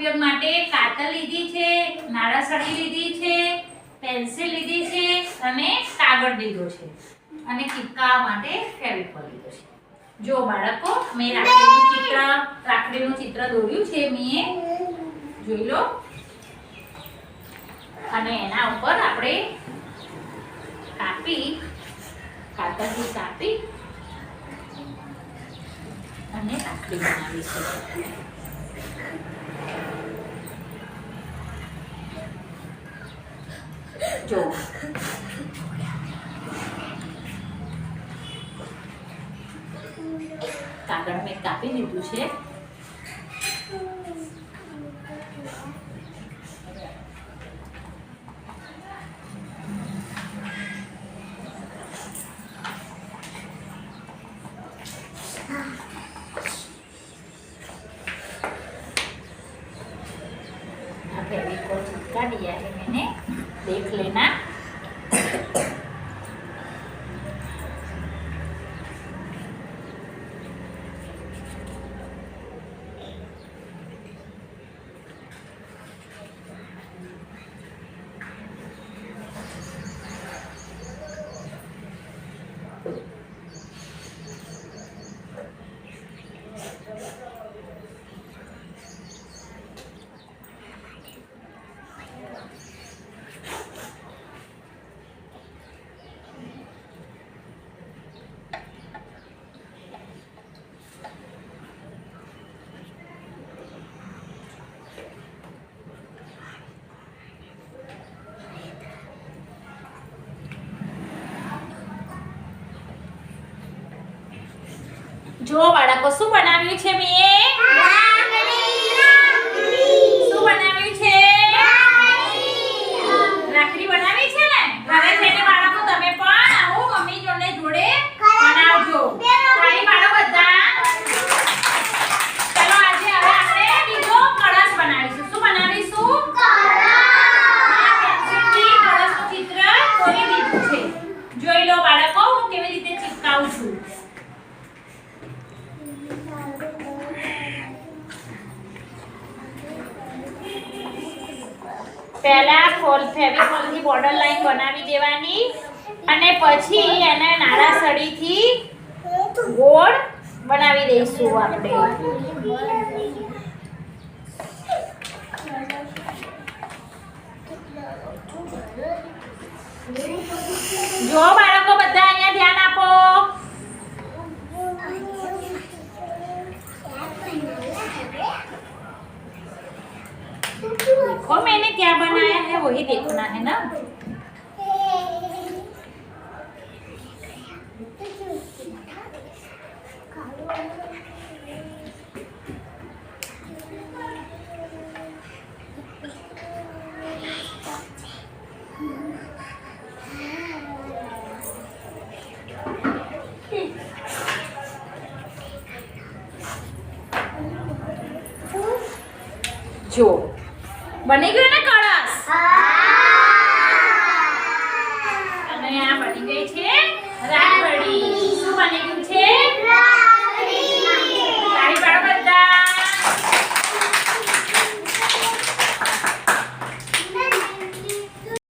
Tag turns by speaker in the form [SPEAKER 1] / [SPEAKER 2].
[SPEAKER 1] ઉપયોગ માટે કાતર લીધી છે નાળાસળી લીધી છે, પેન્સિલ લીધી છે અને કાગળ લીધો છે. અને ચિપકાવવા માટે ફેવિકોલ લીધો છે. જો બાળકો, મેં રાખડીનું ચિત્ર રાખડીનું ચિત્ર દોર્યું છે, મેં જોઈ લો. અને એના ઉપર આપણે કાપી, કાતરથી કાપી અને રાખડી બનાવીશું. જો કાગળ મેં કાપી લીધું છે Gabriel, ¿eh? अभी को चिपका दिया है मैंने देख लेना જો બાળકો શું બનાવ્યું છે મેં પહેલા ફોલ ફેવિકોલથી બોર્ડર લાઈન બનાવી દેવાની અને પછી એને નાળા સળીથી ગોળ બનાવી દઈશું આપણે. જો देखो मैंने क्या बनाया है वही देखना है ना જો બની ગયો ને કળશ? અને આ બની ગઈ છે રાખડી શું બની ગયું?